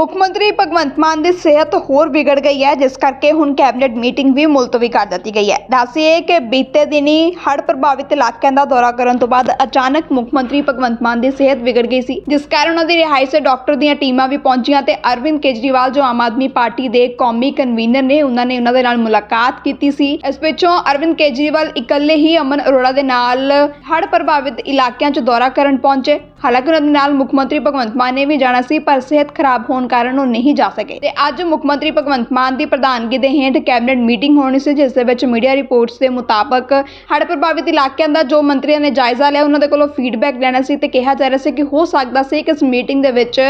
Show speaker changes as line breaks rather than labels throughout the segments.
ਮੁੱਖ ਮੰਤਰੀ ਭਗਵੰਤ ਮਾਨ ਦੀ ਸਿਹਤ ਹੋਰ ਵਿਗੜ ਗਈ ਹੈ, ਜਿਸ ਕਰਕੇ ਹੁਣ ਕੈਬਨਿਟ ਮੀਟਿੰਗ ਵੀ ਮੁਲਤਵੀ ਕਰ ਦਿੱਤੀ ਗਈ ਹੈ। ਦੱਸੀਏ ਕਿ ਬੀਤੇ ਦਿਨੀ ਹੜ੍ਹ ਪ੍ਰਭਾਵਿਤ ਇਲਾਕਿਆਂ ਦਾ ਦੌਰਾ ਕਰਨ ਤੋਂ ਬਾਅਦ ਅਚਾਨਕ ਮੁੱਖ ਮੰਤਰੀ ਭਗਵੰਤ ਮਾਨ ਦੀ ਸਿਹਤ ਵਿਗੜ ਗਈ ਸੀ, ਜਿਸ ਕਾਰਨ ਉਹਨਾਂ ਦੀ ਰਿਹਾਇਸ਼ ਤੇ ਡਾਕਟਰ ਦੀਆਂ ਟੀਮਾਂ ਵੀ ਪਹੁੰਚੀਆਂ ਤੇ ਅਰਵਿੰਦ ਕੇਜਰੀਵਾਲ, ਜੋ ਆਮ ਆਦਮੀ ਪਾਰਟੀ ਦੇ ਕੌਮੀ ਕਨਵੀਨਰ ਨੇ, ਉਹਨਾਂ ਨੇ ਉਹਨਾਂ ਦੇ ਨਾਲ ਮੁਲਾਕਾਤ ਕੀਤੀ ਸੀ। ਇਸ ਪਿੱਛੋਂ ਅਰਵਿੰਦ ਕੇਜਰੀਵਾਲ ਇਕੱਲੇ ਹੀ ਅਮਨ ਅਰੋੜਾ ਦੇ ਨਾਲ ਹੜ੍ਹ ਪ੍ਰਭਾਵਿਤ ਇਲਾਕਿਆਂ 'ਚ ਦੌਰਾ ਕਰਨ ਪਹੁੰਚੇ। ਹਾਲਾਂਕਿ ਉਹਨਾਂ ਦੇ ਨਾਲ ਮੁੱਖ ਮੰਤਰੀ ਭਗਵੰਤ ਮਾਨ ਨੇ ਵੀ ਜਾਣਾ ਸੀ, ਪਰ ਸਿਹਤ ਖਰਾਬ ਹੋਣ ਕਾਰਨ ਉਹ ਨਹੀਂ ਜਾ ਸਕੇ। ਤੇ ਅੱਜ ਮੁੱਖ ਮੰਤਰੀ ਭਗਵੰਤ ਮਾਨ ਦੀ ਪ੍ਰਧਾਨਗੀ ਦੇ ਹੇਠ ਕੈਬਨਿਟ ਮੀਟਿੰਗ ਹੋਣੀ ਸੀ, ਜਿਸ ਦੇ ਵਿੱਚ ਮੀਡੀਆ ਰਿਪੋਰਟਸ ਦੇ ਮੁਤਾਬਕ ਹੜ੍ਹ ਪ੍ਰਭਾਵਿਤ ਇਲਾਕਿਆਂ ਦਾ ਜੋ ਮੰਤਰੀਆਂ ਨੇ ਜਾਇਜ਼ਾ ਲਿਆ, ਉਹਨਾਂ ਦੇ ਕੋਲੋਂ ਫੀਡਬੈਕ ਲੈਣਾ ਸੀ ਤੇ ਕਿਹਾ ਜਾ ਰਿਹਾ ਸੀ ਕਿ ਹੋ ਸਕਦਾ ਸੀ ਕਿ ਇਸ ਮੀਟਿੰਗ ਦੇ ਵਿੱਚ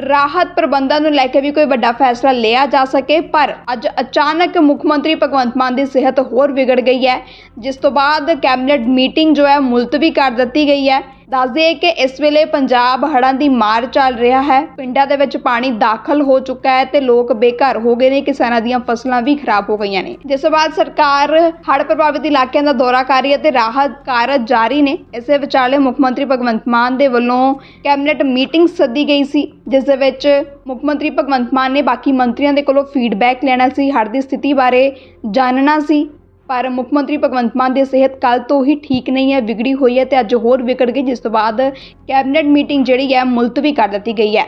ਰਾਹਤ ਪ੍ਰਬੰਧਾਂ ਨੂੰ ਲੈ ਕੇ ਵੀ ਕੋਈ ਵੱਡਾ ਫੈਸਲਾ ਲਿਆ ਜਾ ਸਕੇ, ਪਰ ਅੱਜ ਅਚਾਨਕ ਮੁੱਖ ਮੰਤਰੀ ਭਗਵੰਤ ਮਾਨ ਦੀ ਸਿਹਤ ਹੋਰ ਵਿਗੜ ਗਈ ਹੈ, ਜਿਸ ਤੋਂ ਬਾਅਦ ਕੈਬਨਿਟ ਮੀਟਿੰਗ ਜੋ ਹੈ ਮੁਲਤਵੀ ਕਰ ਦਿੱਤੀ ਗਈ ਹੈ। ਦੱਸ ਦਈਏ ਕਿ ਇਸ ਵੇਲੇ ਪੰਜਾਬ ਹੜ੍ਹਾਂ ਦੀ ਮਾਰ ਚੱਲ ਰਿਹਾ ਹੈ। ਪਿੰਡਾਂ ਦੇ ਵਿੱਚ ਪਾਣੀ ਦਾਖਲ ਹੋ ਚੁੱਕਾ ਹੈ ਤੇ ਲੋਕ ਬੇਘਰ ਹੋ ਗਏ ਨੇ ਕਿਸਾਨਾਂ ਦੀਆਂ ਫਸਲਾਂ ਵੀ ਖਰਾਬ ਹੋ ਗਈਆਂ ਨੇ। ਜਿਸ ਤੋਂ ਬਾਅਦ ਸਰਕਾਰ ਹੜ੍ਹ ਪ੍ਰਭਾਵਿਤ ਇਲਾਕਿਆਂ ਦਾ ਦੌਰਾ ਕਰ ਰਹੀ ਹੈ ਤੇ ਰਾਹਤ ਕਾਰਜ ਜਾਰੀ ਨੇ। ਇਸੇ ਵਿਚਾਲੇ ਮੁੱਖ ਮੰਤਰੀ ਭਗਵੰਤ ਮਾਨ ਦੇ ਵੱਲੋਂ ਕੈਬਨਿਟ ਮੀਟਿੰਗ ਸੱਦੀ ਗਈ ਸੀ, ਜਿਸ ਦੇ ਵਿੱਚ ਮੁੱਖ ਮੰਤਰੀ ਭਗਵੰਤ ਮਾਨ ਨੇ ਬਾਕੀ ਮੰਤਰੀਆਂ ਦੇ ਕੋਲੋਂ ਫੀਡਬੈਕ ਲੈਣਾ ਸੀ, ਹੜ੍ਹ ਦੀ ਸਥਿਤੀ ਬਾਰੇ ਜਾਣਨਾ ਸੀ। ਪਰ ਮੁੱਖ ਮੰਤਰੀ ਭਗਵੰਤ ਮਾਨ ਦੀ ਸਿਹਤ ਕੱਲ ਤੋਂ ਹੀ ਠੀਕ ਨਹੀਂ ਹੈ, ਵਿਗੜੀ ਹੋਈ ਹੈ ਤੇ ਅੱਜ ਹੋਰ ਵਿਗੜ ਗਈ, ਜਿਸ ਤੋਂ ਬਾਅਦ ਕੈਬਨਿਟ ਮੀਟਿੰਗ ਜਿਹੜੀ ਹੈ ਮੁਲਤਵੀ ਕਰ ਦਿੱਤੀ ਗਈ ਹੈ।